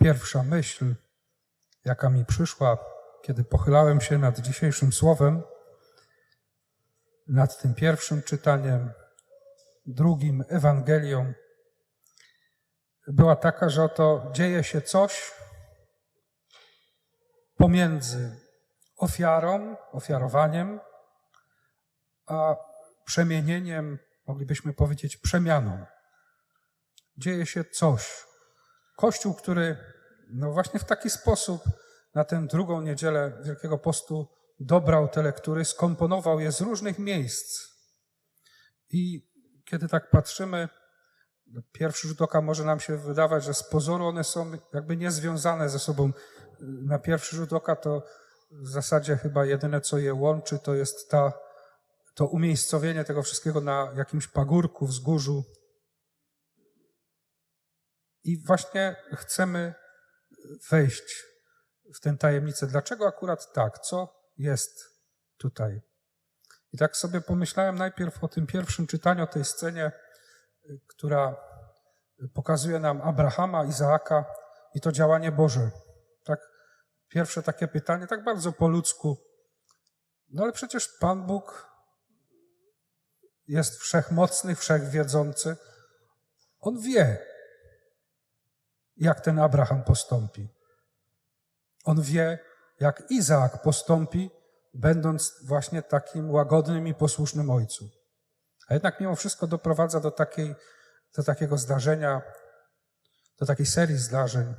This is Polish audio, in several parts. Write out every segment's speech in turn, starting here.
pierwsza myśl, jaka mi przyszła, kiedy pochylałem się nad dzisiejszym słowem, nad tym pierwszym czytaniem, drugim Ewangelią, była taka, że oto dzieje się coś pomiędzy ofiarą, ofiarowaniem, a przemienieniem, moglibyśmy powiedzieć, przemianą. Dzieje się coś. Kościół, który no właśnie w taki sposób na tę drugą niedzielę Wielkiego Postu dobrał te lektury, skomponował je z różnych miejsc. I kiedy tak patrzymy, pierwszy rzut oka może nam się wydawać, że z pozoru one są jakby niezwiązane ze sobą. Na pierwszy rzut oka to w zasadzie chyba jedyne, co je łączy, to jest ta, to umiejscowienie tego wszystkiego na jakimś pagórku, wzgórzu. I właśnie chcemy wejść w tę tajemnicę. Dlaczego akurat tak? Co jest tutaj? I tak sobie pomyślałem najpierw o tym pierwszym czytaniu, o tej scenie, która pokazuje nam Abrahama, Izaaka i to działanie Boże. Tak, pierwsze takie pytanie, tak bardzo po ludzku. No ale przecież Pan Bóg jest wszechmocny, wszechwiedzący. On wie, jak ten Abraham postąpi. On wie, jak Izaak postąpi, będąc właśnie takim łagodnym i posłusznym ojcu. A jednak mimo wszystko doprowadza do, takiej, do takiego zdarzenia, do takiej serii zdarzeń.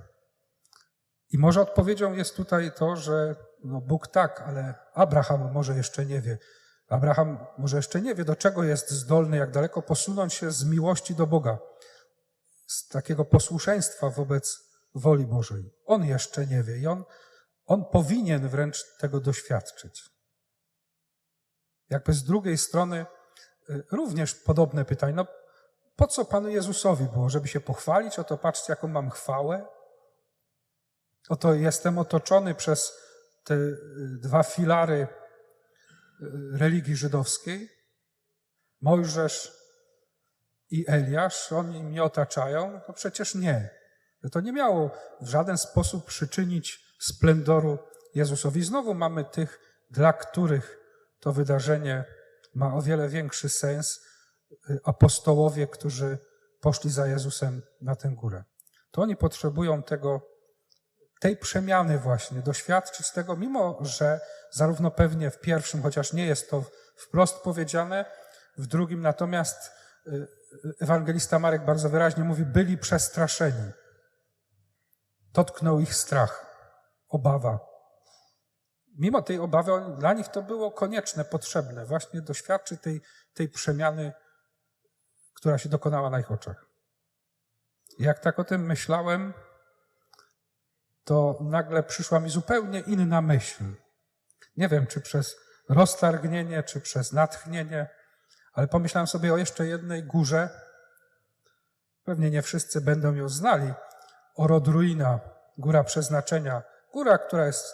I może odpowiedzią jest tutaj to, że no Bóg tak, ale Abraham może jeszcze nie wie. Abraham może jeszcze nie wie, do czego jest zdolny, jak daleko posunąć się z miłości do Boga, z takiego posłuszeństwa wobec woli Bożej. On jeszcze nie wie i on, on powinien wręcz tego doświadczyć. Jakby z drugiej strony y, również podobne pytanie. No, po co Panu Jezusowi było? Żeby się pochwalić? Oto patrzcie, jaką mam chwałę. Oto jestem otoczony przez te y, dwa filary y, religii żydowskiej. Mojżesz i Eliasz, oni mnie otaczają? No przecież nie. To nie miało w żaden sposób przyczynić splendoru Jezusowi. Znowu mamy tych, dla których to wydarzenie ma o wiele większy sens. Apostołowie, którzy poszli za Jezusem na tę górę. To oni potrzebują tego, tej przemiany właśnie, doświadczyć tego, mimo że zarówno pewnie w pierwszym, chociaż nie jest to wprost powiedziane, w drugim natomiast y, ewangelista Marek bardzo wyraźnie mówi, byli przestraszeni. Dotknął ich strach, obawa. Mimo tej obawy, dla nich to było konieczne, potrzebne, właśnie doświadczyć tej, tej przemiany, która się dokonała na ich oczach. Jak tak o tym myślałem, to nagle przyszła mi zupełnie inna myśl. Nie wiem, czy przez roztargnienie, czy przez natchnienie, ale pomyślałem sobie o jeszcze jednej górze. Pewnie nie wszyscy będą ją znali. Orodruina, góra przeznaczenia. Góra, która jest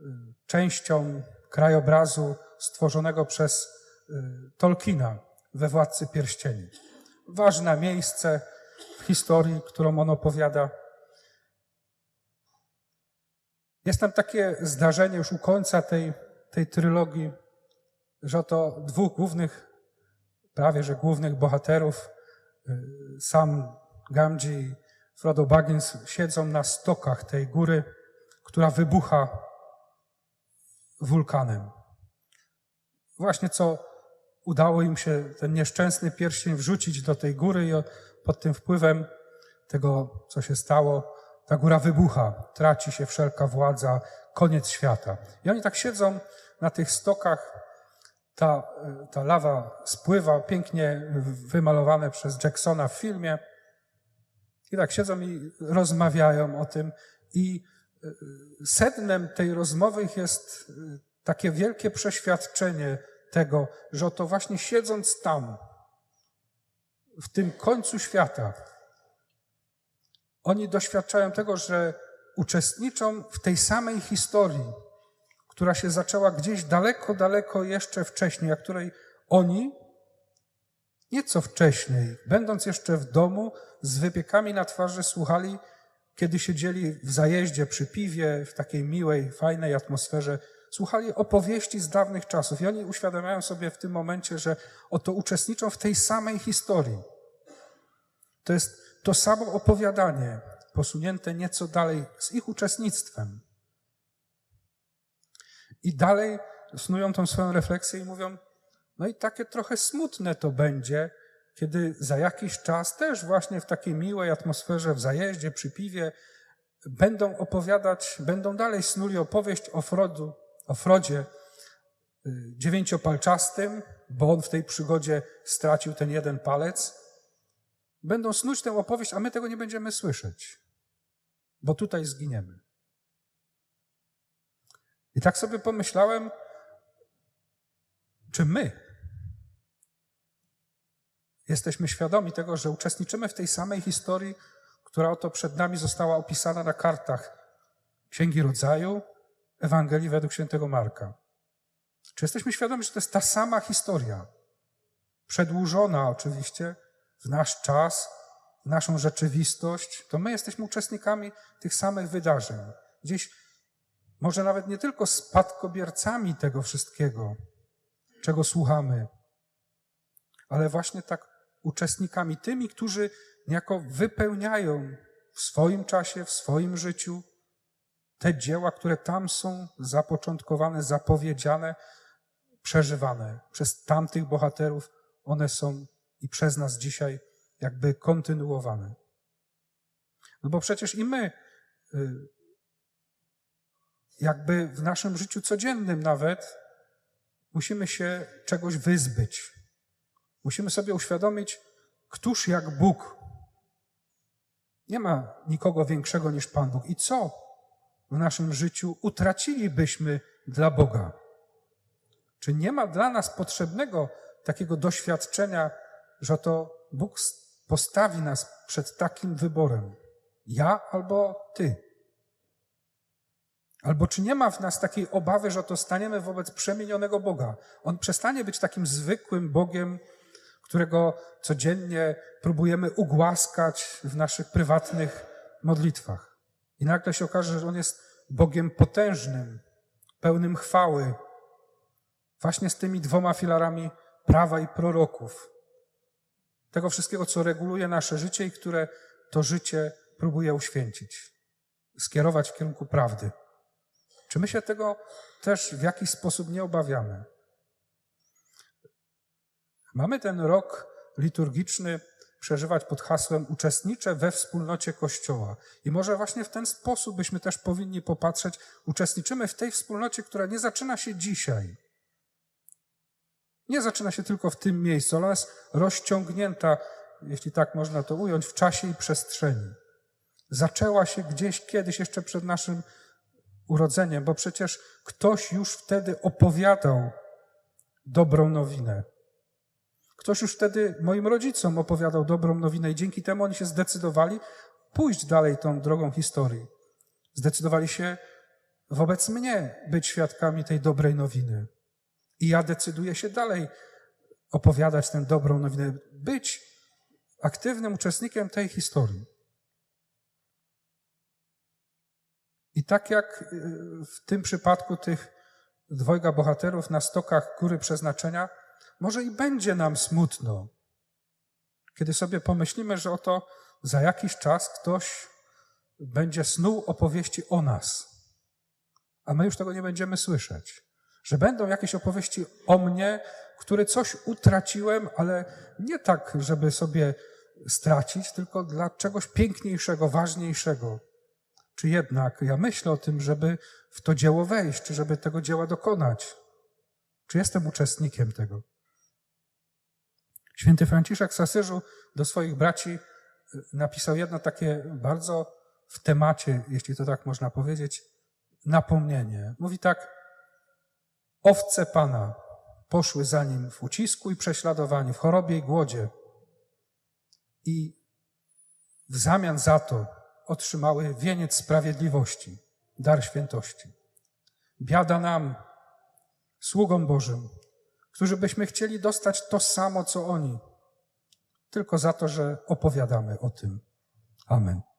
y, częścią krajobrazu stworzonego przez y, Tolkiena we Władcy Pierścieni. Ważne miejsce w historii, którą on opowiada. Jest tam takie zdarzenie już u końca tej, tej trylogii, że oto dwóch głównych prawie że głównych bohaterów, y, sam Gamji i Frodo Baggins siedzą na stokach tej góry, która wybucha wulkanem. Właśnie co udało im się ten nieszczęsny pierścień wrzucić do tej góry i pod tym wpływem tego, co się stało, ta góra wybucha, traci się wszelka władza, koniec świata. I oni tak siedzą na tych stokach ta, ta lawa spływa, pięknie wymalowane przez Jacksona w filmie. I tak siedzą i rozmawiają o tym. I e, sednem tej rozmowy jest e, takie wielkie przeświadczenie tego, że oto właśnie siedząc tam, w tym końcu świata, oni doświadczają tego, że uczestniczą w tej samej historii, która się zaczęła gdzieś daleko, daleko jeszcze wcześniej, a której oni nieco wcześniej, będąc jeszcze w domu, z wypiekami na twarzy słuchali, kiedy siedzieli w zajeździe przy piwie, w takiej miłej, fajnej atmosferze, słuchali opowieści z dawnych czasów i oni uświadamiają sobie w tym momencie, że oto uczestniczą w tej samej historii. To jest to samo opowiadanie, posunięte nieco dalej z ich uczestnictwem. I dalej snują tą swoją refleksję i mówią, no i takie trochę smutne to będzie, kiedy za jakiś czas też właśnie w takiej miłej atmosferze, w zajeździe, przy piwie, będą opowiadać, będą dalej snuli opowieść o, Frodu, o Frodzie y, dziewięciopalczastym, bo on w tej przygodzie stracił ten jeden palec. Będą snuć tę opowieść, a my tego nie będziemy słyszeć, bo tutaj zginiemy. I tak sobie pomyślałem, czy my jesteśmy świadomi tego, że uczestniczymy w tej samej historii, która oto przed nami została opisana na kartach Księgi Rodzaju, Ewangelii według świętego Marka. Czy jesteśmy świadomi, że to jest ta sama historia, przedłużona oczywiście w nasz czas, w naszą rzeczywistość, to my jesteśmy uczestnikami tych samych wydarzeń. Gdzieś może nawet nie tylko spadkobiercami tego wszystkiego, czego słuchamy, ale właśnie tak uczestnikami, tymi, którzy niejako wypełniają w swoim czasie, w swoim życiu te dzieła, które tam są zapoczątkowane, zapowiedziane, przeżywane przez tamtych bohaterów, one są i przez nas dzisiaj jakby kontynuowane. No bo przecież i my, y, jakby w naszym życiu codziennym nawet, musimy się czegoś wyzbyć. Musimy sobie uświadomić, któż jak Bóg. Nie ma nikogo większego niż Pan Bóg. I co w naszym życiu utracilibyśmy dla Boga? Czy nie ma dla nas potrzebnego takiego doświadczenia, że to Bóg postawi nas przed takim wyborem? Ja albo Ty? Albo czy nie ma w nas takiej obawy, że to staniemy wobec przemienionego Boga? On przestanie być takim zwykłym Bogiem, którego codziennie próbujemy ugłaskać w naszych prywatnych modlitwach. I nagle się okaże, że On jest Bogiem potężnym, pełnym chwały, właśnie z tymi dwoma filarami prawa i proroków. Tego wszystkiego, co reguluje nasze życie i które to życie próbuje uświęcić, skierować w kierunku prawdy. Czy my się tego też w jakiś sposób nie obawiamy? Mamy ten rok liturgiczny przeżywać pod hasłem uczestniczę we wspólnocie Kościoła. I może właśnie w ten sposób byśmy też powinni popatrzeć, uczestniczymy w tej wspólnocie, która nie zaczyna się dzisiaj. Nie zaczyna się tylko w tym miejscu, ale jest rozciągnięta, jeśli tak można to ująć, w czasie i przestrzeni. Zaczęła się gdzieś kiedyś, jeszcze przed naszym urodzeniem, bo przecież ktoś już wtedy opowiadał dobrą nowinę. Ktoś już wtedy moim rodzicom opowiadał dobrą nowinę i dzięki temu oni się zdecydowali pójść dalej tą drogą historii. Zdecydowali się wobec mnie być świadkami tej dobrej nowiny. I ja decyduję się dalej opowiadać tę dobrą nowinę, być aktywnym uczestnikiem tej historii. I tak jak y, w tym przypadku tych dwojga bohaterów na stokach góry przeznaczenia, może i będzie nam smutno, kiedy sobie pomyślimy, że oto za jakiś czas ktoś będzie snuł opowieści o nas, a my już tego nie będziemy słyszeć. Że będą jakieś opowieści o mnie, które coś utraciłem, ale nie tak, żeby sobie stracić, tylko dla czegoś piękniejszego, ważniejszego. Czy jednak ja myślę o tym, żeby w to dzieło wejść, czy żeby tego dzieła dokonać? Czy jestem uczestnikiem tego? Święty Franciszek z Asyżu do swoich braci y, napisał jedno takie bardzo w temacie, jeśli to tak można powiedzieć, napomnienie. Mówi tak, owce Pana poszły za nim w ucisku i prześladowaniu, w chorobie i głodzie. I w zamian za to otrzymały wieniec sprawiedliwości, dar świętości. Biada nam, sługom Bożym, którzy byśmy chcieli dostać to samo, co oni, tylko za to, że opowiadamy o tym. Amen.